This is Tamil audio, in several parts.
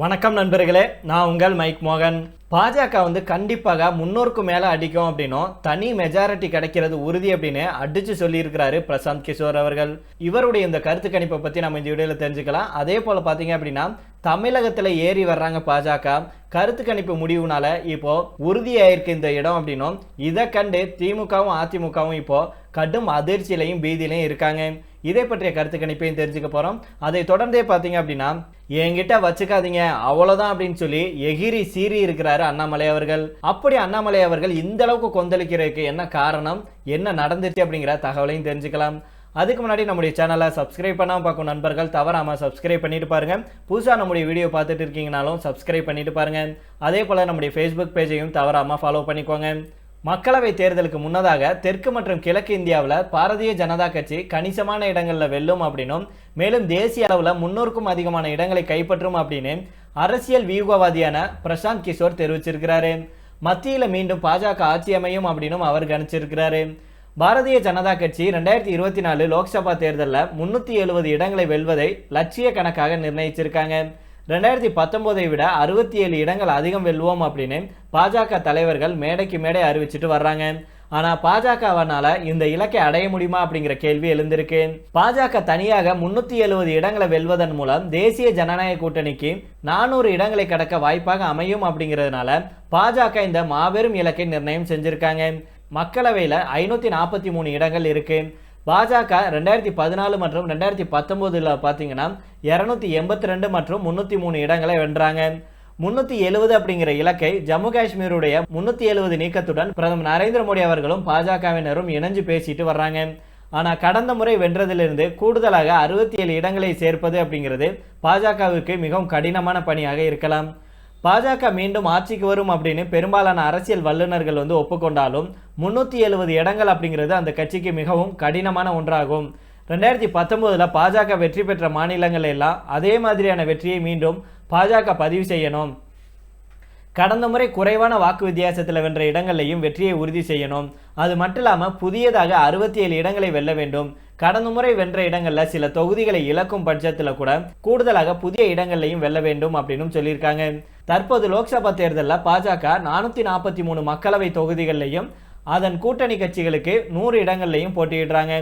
வணக்கம் நண்பர்களே நான் உங்கள் மைக் மோகன். பாஜக வந்து கண்டிப்பாக முன்னோருக்கு மேலே அடிக்கும் அப்படின்னும் தனி மெஜாரிட்டி கிடைக்கிறது உறுதி அப்படின்னு அடிச்சு சொல்லியிருக்கிறாரு பிரசாந்த் கிஷோர் அவர்கள். இவருடைய இந்த கருத்து கணிப்பை பற்றி நம்ம இந்த வீடியோவில் தெரிஞ்சுக்கலாம். அதே போல் பார்த்தீங்க அப்படின்னா தமிழகத்தில் ஏறி வர்றாங்க பாஜக. கருத்து கணிப்பு முடிவுனால இப்போ உறுதியாயிருக்கு இந்த இடம் அப்படின்னும் இதை கண்டு திமுகவும் அதிமுகவும் இப்போ கடும் அதிர்ச்சியிலையும் பீதியிலையும் இருக்காங்க. இதை பற்றிய கருத்து கணிப்பையும் தெரிஞ்சுக்க போகிறோம் அதை தொடர்ந்தே பார்த்தீங்க அப்படின்னா என்கிட்ட வச்சுக்காதீங்க அவ்வளோதான் அப்படின்னு சொல்லி எகிரி சீறி இருக்கிறாரு அண்ணாமலை அவர்கள். அப்படி அண்ணாமலை அவர்கள் இந்த அளவுக்கு கொந்தளிக்கிறதுக்கு என்ன காரணம் என்ன நடந்துச்சு அப்படிங்கிற தகவலையும் தெரிஞ்சுக்கலாம். அதுக்கு முன்னாடி நம்முடைய சேனலை சப்ஸ்கிரைப் பண்ணாமல் பார்க்கும் நண்பர்கள் தவறாமல் சப்ஸ்கிரைப் பண்ணிட்டு பாருங்க. புதுசாக நம்முடைய வீடியோ பார்த்துட்டு இருக்கீங்கனாலும் சப்ஸ்கிரைப் பண்ணிட்டு பாருங்க. அதே போல் நம்முடைய ஃபேஸ்புக் பேஜையும் தவறாமல் ஃபாலோ பண்ணிக்கோங்க. மக்களவை தேர்தலுக்கு முன்னதாக தெற்கு மற்றும் கிழக்கு இந்தியாவில் பாரதிய ஜனதா கட்சி கணிசமான இடங்களில் வெல்லும் அப்படின்னும் மேலும் தேசிய அளவில் முன்னூறுக்கும் அதிகமான இடங்களை கைப்பற்றும் அப்படின்னு அரசியல் வியூகவாதியான பிரசாந்த் கிஷோர் தெரிவிச்சிருக்கிறாரு. மத்தியில் மீண்டும் பாஜக ஆட்சி அமையும் அப்படின்னும் அவர் கணிச்சிருக்கிறாரு. பாரதிய ஜனதா கட்சி ரெண்டாயிரத்தி இருபத்தி நாலு லோக்சபா தேர்தலில் முன்னூற்றி எழுபது இடங்களை வெல்வதை லட்சிய கணக்காக நிர்ணயிச்சிருக்காங்க. ரெண்டாயிரத்தி பத்தொம்போதை விட அறுபத்தி ஏழு இடங்கள் அதிகம் வெல்வோம் அப்படின்னு பாஜக தலைவர்கள் மேடைக்கு மேடை அறிவிச்சிட்டு வர்றாங்க. ஆனா பாஜகவனால இந்த இலக்கை அடைய முடியுமா அப்படிங்கிற கேள்வி எழுந்திருக்கு. பாஜக தனியாக முன்னூத்தி எழுபது இடங்களை வெல்வதன் மூலம் தேசிய ஜனநாயக கூட்டணிக்கு நானூறு இடங்களை கடக்க வாய்ப்பாக அமையும் அப்படிங்கிறதுனால பாஜக இந்த மாபெரும் இலக்கை நிர்ணயம் செஞ்சிருக்காங்க. மக்களவையில் ஐநூற்றி நாற்பத்தி மூணு இடங்கள் இருக்கு. பாஜக ரெண்டாயிரத்தி பதினாலு மற்றும் ரெண்டாயிரத்தி பத்தொம்போதில் பார்த்தீங்கன்னா இரநூத்தி எண்பத்தி ரெண்டு மற்றும் முந்நூற்றி மூணு இடங்களை வென்றாங்க. முன்னூற்றி எழுபது அப்படிங்கிற இலக்கை ஜம்மு காஷ்மீருடைய முன்னூற்றி எழுபது நீக்கத்துடன் பிரதமர் நரேந்திர மோடி அவர்களும் பாஜகவினரும் இணைஞ்சு பேசிட்டு வர்றாங்க. ஆனால் கடந்த முறை வென்றதிலிருந்து கூடுதலாக அறுபத்தி ஏழு இடங்களை சேர்ப்பது அப்படிங்கிறது பாஜகவிற்கு மிகவும் கடினமான பணியாக இருக்கலாம். பாஜக மீண்டும் ஆட்சிக்கு வரும் அப்படின்னு பெரும்பாலான அரசியல் வல்லுநர்கள் வந்து ஒப்புக்கொண்டாலும் முன்னூற்றி எழுபது இடங்கள் அப்படிங்கிறது அந்த கட்சிக்கு மிகவும் கடினமான ஒன்றாகும். ரெண்டாயிரத்தி பத்தொம்போதில் பாஜக வெற்றி பெற்ற மாநிலங்கள் எல்லாம் அதே மாதிரியான வெற்றியை மீண்டும் பாஜக பதிவு செய்யணும். கடந்த முறை குறைவான வாக்கு வித்தியாசத்தில் வென்ற இடங்களையும் வெற்றியை உறுதி செய்யணும். அது மட்டும் இல்லாமல் புதியதாக அறுபத்தி ஏழு இடங்களை வெல்ல வேண்டும். கடந்த முறை வென்ற இடங்களில் சில தொகுதிகளை இழக்கும் பட்சத்தில் கூட கூடுதலாக புதிய இடங்களையும் வெல்ல வேண்டும் அப்படின்னு சொல்லியிருக்காங்க. தற்போது லோக்சபா தேர்தலில் பாஜக நானூற்றி நாற்பத்தி மூணு மக்களவை தொகுதிகளிலையும் அதன் கூட்டணி கட்சிகளுக்கு நூறு இடங்கள்லையும் போட்டியிடுறாங்க.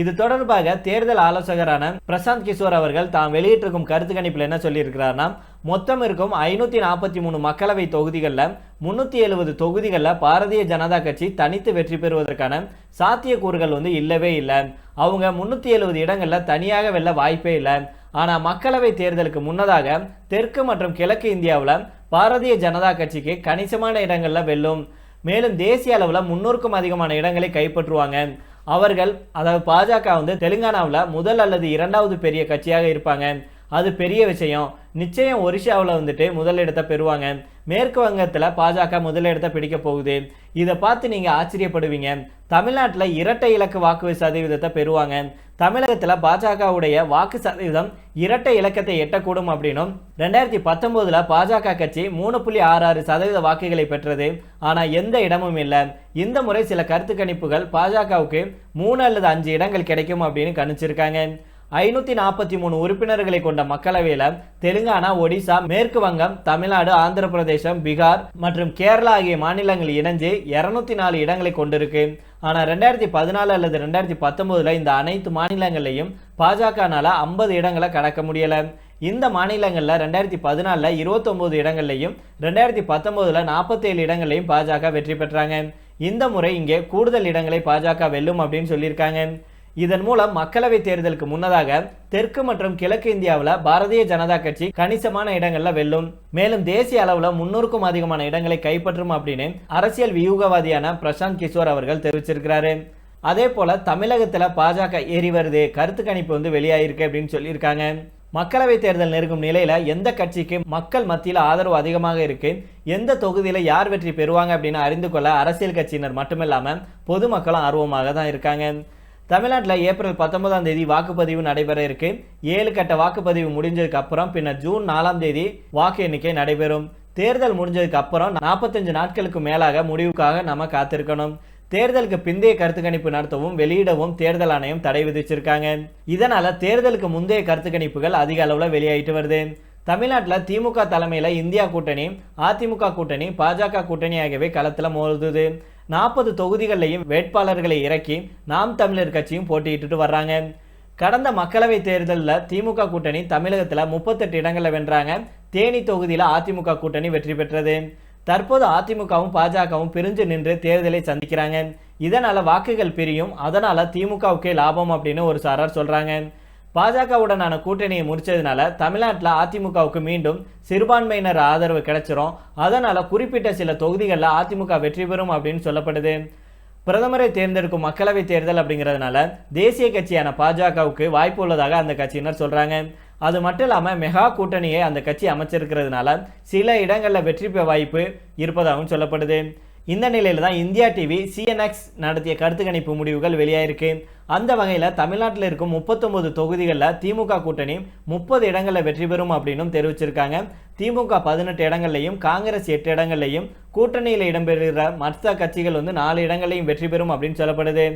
இது தொடர்பாக தேர்தல் ஆலோசகரான பிரசாந்த் கிஷோர் அவர்கள் தாம் வெளியிட்டிருக்கும் கருத்து கணிப்பில் என்ன சொல்லியிருக்கிறார்னா மொத்தம் இருக்கும் ஐநூற்றி நாற்பத்தி மூணு மக்களவை தொகுதிகளில் முந்நூற்றி எழுபது தொகுதிகளில் பாரதிய ஜனதா கட்சி தனித்து வெற்றி பெறுவதற்கான சாத்தியக்கூறுகள் வந்து இல்லவே இல்லை. அவங்க முந்நூற்றி எழுபது இடங்களில் தனியாக வெல்ல வாய்ப்பே இல்லை. ஆனால் மக்களவை தேர்தலுக்கு முன்னதாக தெற்கு மற்றும் கிழக்கு இந்தியாவில் பாரதிய ஜனதா கட்சிக்கு கணிசமான இடங்களில் வெல்லும். மேலும் தேசிய அளவில் முன்னூறுக்கும் அதிகமான இடங்களை கைப்பற்றுவாங்க. அவர்கள் அதாவது பாஜக வந்து தெலுங்கானாவில் முதல் அல்லது இரண்டாவது பெரிய கட்சியாக இருப்பாங்க. அது பெரிய விஷயம். நிச்சயம் ஒரிஷாவில் வந்துட்டு முதலிடத்தை பெறுவாங்க. மேற்கு வங்கத்தில் பாஜக முதலிடத்தை பிடிக்க போகுது. இதை பார்த்து நீங்கள் ஆச்சரியப்படுவீங்க. தமிழ்நாட்டில் இரட்டை இலக்கு வாக்கு சதவீதத்தை பெறுவாங்க. தமிழகத்தில் பாஜகவுடைய வாக்கு சதவீதம் இரட்டை இலக்கத்தை எட்டக்கூடும் அப்படின்னும் ரெண்டாயிரத்தி பத்தொம்போதில் பாஜக கட்சி மூணு புள்ளி ஆறு ஆறு சதவீத வாக்குகளை பெற்றது. ஆனால் எந்த இடமும் இல்லை. இந்த முறை சில கருத்து கணிப்புகள் பாஜகவுக்கு மூணு அல்லது அஞ்சு இடங்கள் கிடைக்கும் அப்படின்னு கணிச்சிருக்காங்க. ஐநூற்றி நாற்பத்தி மூணு உறுப்பினர்களை கொண்ட மக்களவையில் தெலுங்கானா ஒடிசா மேற்கு வங்கம் தமிழ்நாடு ஆந்திர பிரதேசம் பீகார் மற்றும் கேரளா ஆகிய மாநிலங்கள் இணைஞ்சு இரநூத்தி நாலு இடங்களை கொண்டிருக்கு. ஆனால் ரெண்டாயிரத்தி பதினாலு அல்லது ரெண்டாயிரத்தி பத்தொம்போதில் இந்த அனைத்து மாநிலங்களையும் பாஜகனால ஐம்பது இடங்களை கடக்க முடியலை. இந்த மாநிலங்களில் ரெண்டாயிரத்தி பதினாலில் இருபத்தொம்போது இடங்கள்லையும் ரெண்டாயிரத்தி பத்தொம்போதில் நாற்பத்தேழு இடங்களையும் பாஜக வெற்றி பெற்றாங்க. இந்த முறை இங்கே கூடுதல் இடங்களை பாஜக வெல்லும் அப்படின்னு சொல்லியிருக்காங்க. இதன் மூலம் மக்களவை தேர்தலுக்கு முன்னதாக தெற்கு மற்றும் கிழக்கு இந்தியாவில் பாரதிய ஜனதா கட்சி கணிசமான இடங்களில் வெல்லும். மேலும் தேசிய அளவில் முன்னூறுக்கும் அதிகமான இடங்களை கைப்பற்றும் அப்படின்னு அரசியல் வியூகவாதியான பிரசாந்த் கிஷோர் அவர்கள் தெரிவிச்சிருக்கிறாரு. அதே போல தமிழகத்தில் பாஜக ஏறி வருது கருத்து கணிப்பு வந்து வெளியாயிருக்கு அப்படின்னு சொல்லியிருக்காங்க. மக்களவை தேர்தல் நெருங்கும் நிலையில எந்த கட்சிக்கு மக்கள் மத்தியில் ஆதரவு அதிகமாக இருக்கு எந்த தொகுதியில் யார் வெற்றி பெறுவாங்க அப்படின்னு அறிந்து கொள்ள அரசியல் கட்சியினர் மட்டுமில்லாமல் பொதுமக்களும் ஆர்வமாக தான் இருக்காங்க. தமிழ்நாட்டில் ஏப்ரல் பத்தொன்பதாம் தேதி வாக்குப்பதிவு நடைபெற இருக்கு. ஏழு கட்ட வாக்குப்பதிவு முடிஞ்சதுக்கு அப்புறம் பின்னர் ஜூன் நாலாம் தேதி வாக்கு எண்ணிக்கை நடைபெறும். தேர்தல் முடிஞ்சதுக்கு அப்புறம் நாற்பத்தஞ்சு நாட்களுக்கு மேலாக முடிவுக்காக நம்ம காத்திருக்கணும். தேர்தலுக்கு பிந்தைய கருத்து கணிப்பு நடத்தவும் வெளியிடவும் தேர்தல் ஆணையம் தடை விதிச்சிருக்காங்க. இதனால தேர்தலுக்கு முந்தைய கருத்து கணிப்புகள் அதிக அளவில் வெளியாயிட்டு வருது. தமிழ்நாட்டில் திமுக தலைமையில் இந்தியா கூட்டணி அதிமுக கூட்டணி பாஜக கூட்டணி ஆகியவை களத்தில் மோதுது. நாற்பது தொகுதிகளிலையும் வேட்பாளர்களை இறக்கி நாம் தமிழர் கட்சியும் போட்டியிட்டு வர்றாங்க. கடந்த மக்களவை தேர்தலில் திமுக கூட்டணி தமிழகத்தில் முப்பத்தெட்டு இடங்களில் வென்றாங்க. தேனி தொகுதியில் அதிமுக கூட்டணி வெற்றி பெற்றது. தற்போது அதிமுகவும் பாஜகவும் பிரிஞ்சு நின்று தேர்தலை சந்திக்கிறாங்க. இதனால் வாக்குகள் பிரியும். அதனால் திமுகவுக்கே லாபம் அப்படின்னு ஒரு சாரார் சொல்கிறாங்க பாஜகவுடனான கூட்டணியை முடிச்சதுனால தமிழ்நாட்டில் அதிமுகவுக்கு மீண்டும் சிறுபான்மையினர் ஆதரவு கிடைச்சிரும். அதனால் குறிப்பிட்ட சில தொகுதிகளில் அதிமுக வெற்றி பெறும் அப்படின்னு சொல்லப்படுது. பிரதமரை தேர்ந்தெடுக்கும் மக்களவை தேர்தல் அப்படிங்கிறதுனால தேசிய கட்சியான பாஜகவுக்கு வாய்ப்பு உள்ளதாக அந்த கட்சியினர் சொல்கிறாங்க அது மட்டும் இல்லாமல் மெகா கூட்டணியை அந்த கட்சி அமைச்சிருக்கிறதுனால சில இடங்களில் வெற்றி பெற வாய்ப்பு இருப்பதாகவும் சொல்லப்படுது. இந்த நிலையில் தான் இந்தியா டிவி சிஎன்எக்ஸ் நடத்திய கருத்து கணிப்பு முடிவுகள் வெளியாயிருக்கு. அந்த வகையில் தமிழ்நாட்டில் இருக்கும் முப்பத்தொன்பது தொகுதிகளில் திமுக கூட்டணி முப்பது இடங்களில் வெற்றி பெறும் அப்படின்னும் தெரிவிச்சிருக்காங்க. திமுக பதினெட்டு இடங்கள்லையும் காங்கிரஸ் எட்டு இடங்கள்லையும் கூட்டணியில் இடம்பெறுகிற மற்ற கட்சிகள் வந்து நாலு இடங்களையும் வெற்றி பெறும் அப்படின்னு சொல்லப்படுது.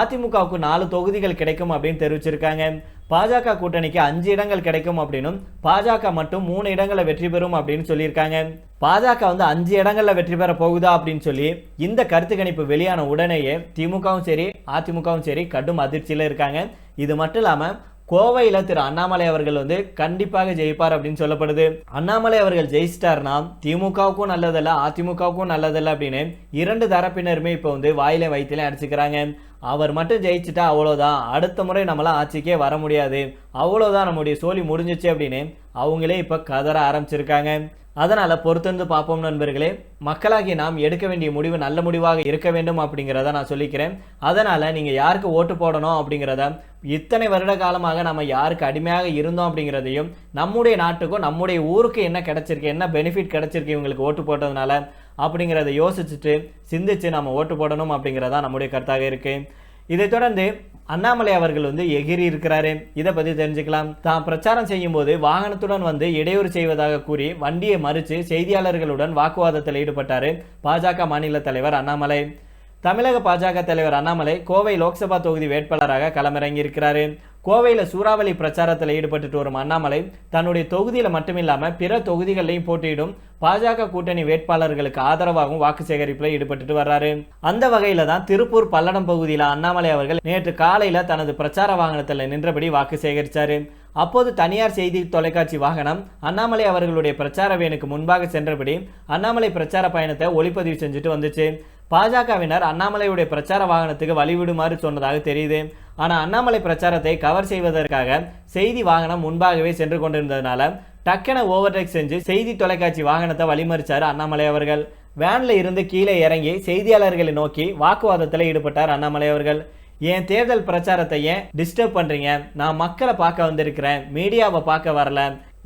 அதிமுகவுக்கு நாலு தொகுதிகள் கிடைக்கும் அப்படின்னு தெரிவிச்சிருக்காங்க. பாஜக கூட்டணிக்கு அஞ்சு இடங்கள் கிடைக்கும் அப்படின்னும் பாஜக மட்டும் மூணு இடங்களை வெற்றி பெறும் அப்படின்னு சொல்லியிருக்காங்க. பாஜக வந்து அஞ்சு இடங்களில் வெற்றி பெற போகுதா அப்படின்னு சொல்லி இந்த கருத்து கணிப்பு வெளியான உடனேயே திமுகவும் சரி அதிமுகவும் சரி கடும் அதிர்ச்சியில் இருக்காங்க. இது மட்டும் இல்லாமல் கோவையில் திரு அண்ணாமலை அவர்கள் வந்து கண்டிப்பாக ஜெயிப்பார் அப்படின்னு சொல்லப்படுது. அண்ணாமலை அவர்கள் ஜெயிச்சிட்டார்னா திமுகவுக்கும் நல்லதில்ல அதிமுகவுக்கும் நல்லதில்ல அப்படின்னு இரண்டு தரப்பினருமே இப்போ வந்து வாயிலை வயிற்றுல அடிச்சுக்கிறாங்க. அவர் மட்டும் ஜெயிச்சுட்டா அவ்வளோதான் அடுத்த முறை நம்மளாம் ஆட்சிக்கே வர முடியாது. அவ்வளோதான் நம்முடைய சோழி முடிஞ்சிச்சு அப்படின்னு அவங்களே இப்போ கதற ஆரம்பிச்சிருக்காங்க. அதனால் பொறுத்திருந்து பார்ப்போம் நண்பர்களே. மக்களாகி நாம் எடுக்க வேண்டிய முடிவு நல்ல முடிவாக இருக்க வேண்டும் அப்படிங்கிறத நான் சொல்லிக்கிறேன். அதனால் நீங்கள் யாருக்கு ஓட்டு போடணும் அப்படிங்கிறத இத்தனை வருட காலமாக நம்ம யாருக்கு அடிமையாக இருந்தோம் அப்படிங்கிறதையும் நம்முடைய நாட்டுக்கும் நம்முடைய ஊருக்கு என்ன கிடச்சிருக்கு என்ன பெனிஃபிட் கிடச்சிருக்கு இவங்களுக்கு ஓட்டு போட்டதுனால அப்படிங்கிறத யோசிச்சுட்டு சிந்திச்சு நம்ம ஓட்டு போடணும் அப்படிங்கிறதா நம்முடைய கருத்தாக இருக்குது இதைத் தொடர்ந்து அண்ணாமலை அவர்கள் வந்து எகிரி இருக்கிறாரு. இதை பற்றி தெரிஞ்சுக்கலாம். தான் பிரச்சாரம் செய்யும் போது வாகனத்துடன் வந்து இடையூறு செய்வதாக கூறி வண்டியை மறித்து செய்தியாளர்களுடன் வாக்குவாதத்தில் ஈடுபட்டார் பாஜக மாநில தலைவர் அண்ணாமலை. தமிழக பாஜக தலைவர் அண்ணாமலை கோவை லோக்சபா தொகுதி வேட்பாளராக களமிறங்கி இருக்கிறாரு கோவையில் சூறாவளி பிரச்சாரத்தில் ஈடுபட்டுட்டு வரும் அண்ணாமலை தன்னுடைய தொகுதியில் மட்டுமில்லாமல் பிற தொகுதிகளையும் போட்டியிடும். பாஜக கூட்டணி வேட்பாளர்களுக்கு ஆதரவாகவும் வாக்கு சேகரிப்பில் ஈடுபட்டுட்டு வர்றாரு. அந்த வகையில் தான் திருப்பூர் பல்லடம் பகுதியில் அண்ணாமலை அவர்கள் நேற்று காலையில் தனது பிரச்சார வாகனத்தில் நின்றபடி வாக்கு சேகரித்தார் அப்போது தனியார் செய்தி தொலைக்காட்சி வாகனம் அண்ணாமலை அவர்களுடைய பிரச்சார வேனுக்கு முன்பாக சென்றபடி அண்ணாமலை பிரச்சார பயணத்தை ஒளிப்பதிவு செஞ்சுட்டு வந்துச்சு. பாஜகவினர் அண்ணாமலையுடைய பிரச்சார வாகனத்துக்கு வழிவிடுமாறு சொன்னதாக தெரியுது. ஆனால் அண்ணாமலை பிரச்சாரத்தை கவர் செய்வதற்காக செய்தி வாகனம் முன்பாகவே சென்று கொண்டிருந்ததுனால டக்கென ஓவர்டேக் செஞ்சு செய்தி தொலைக்காட்சி வாகனத்தை வழிமறிச்சார் அண்ணாமலை அவர்கள். வேன்ல இருந்து கீழே இறங்கி செய்தியாளர்களை நோக்கி வாக்குவாதத்தில் ஈடுபட்டார் அண்ணாமலை அவர்கள். என் தேர்தல் பிரச்சாரத்தை ஏன் டிஸ்டர்ப் பண்ணுறீங்க நான் மக்களை பார்க்க வந்திருக்கிறேன். மீடியாவை பார்க்க வரல.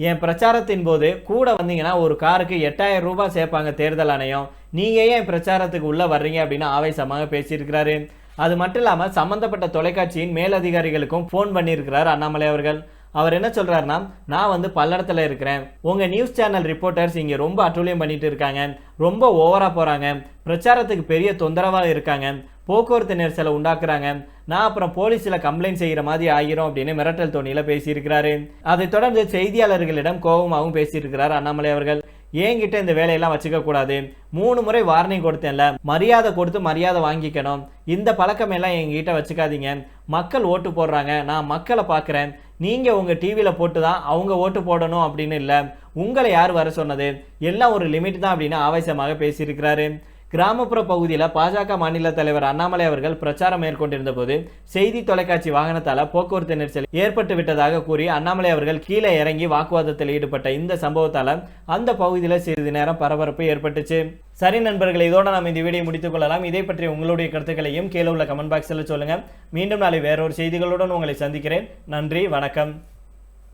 என் பிரச்சாரத்தின் போது கூட வந்தீங்கன்னா ஒரு காருக்கு எட்டாயிரம் ரூபாய் சேர்ப்பாங்க தேர்தல் ஆணையம். நீங்கள் ஏன் பிரச்சாரத்துக்கு உள்ளே வர்றீங்க அப்படின்னு ஆவேசமாக பேசியிருக்கிறாரு. அது மட்டும் இல்லாமல் சம்மந்தப்பட்ட தொலைக்காட்சியின் மேலதிகாரிகளுக்கும் ஃபோன் பண்ணியிருக்கிறார் அண்ணாமலை அவர்கள். அவர் என்ன சொல்கிறாருன்னா நான் வந்து பல்லடத்தில் இருக்கிறேன். உங்கள் நியூஸ் சேனல் ரிப்போர்ட்டர்ஸ் இங்கே ரொம்ப அட்டூழியம் பண்ணிட்டு இருக்காங்க. ரொம்ப ஓவராக போகிறாங்க பிரச்சாரத்துக்கு பெரிய தொந்தரவாக இருக்காங்க. போக்குவரத்து நெரிசலை உண்டாக்குறாங்க. நான் அப்புறம் போலீஸில் கம்ப்ளைண்ட் செய்கிற மாதிரி ஆகிரும் அப்படின்னு மிரட்டல் தோணியில் பேசியிருக்கிறாரு. அதைத் தொடர்ந்து செய்தியாளர்களிடம் கோபமாகவும் பேசியிருக்கிறார் அண்ணாமலை அவர்கள். என்கிட்ட இந்த வேலையெல்லாம் வச்சுக்க கூடாது. மூணு முறை வார்னிங் கொடுத்தேன்ல. மரியாதை கொடுத்து மரியாதை வாங்கிக்கணும். இந்த பழக்கம் எல்லாம் எங்ககிட்ட வச்சுக்காதீங்க. மக்கள் ஓட்டு போடுறாங்க. நான் மக்களை பார்க்குறேன். நீங்கள் உங்கள் டிவியில் போட்டு தான் அவங்க ஓட்டு போடணும் அப்படின்னு இல்லை. உங்களை யார் வர சொன்னது? எல்லாம் ஒரு லிமிட் தான் அப்படின்னு ஆவேசமாக பேசியிருக்கிறாரு. கிராமப்புற பகுதியில் பாஜக மாநில தலைவர் அண்ணாமலை அவர்கள் பிரச்சாரம் மேற்கொண்டிருந்த போது செய்தி தொலைக்காட்சி வாகனத்தால் போக்குவரத்து நெரிசல் ஏற்பட்டு விட்டதாக கூறி அண்ணாமலை அவர்கள் கீழே இறங்கி வாக்குவாதத்தில் ஈடுபட்ட இந்த சம்பவத்தால் அந்த பகுதியில் சிறிது நேரம் பரபரப்பு ஏற்பட்டுச்சு. சரி நண்பர்கள் இதோட நாம் இந்த வீடியோ முடித்துக் கொள்ளலாம். இதை பற்றி உங்களுடைய கருத்துக்களையும் கீழே உள்ள கமெண்ட் பாக்ஸில் சொல்லுங்கள் மீண்டும் நாளை வேறொரு செய்திகளுடன் உங்களை சந்திக்கிறேன். நன்றி வணக்கம்.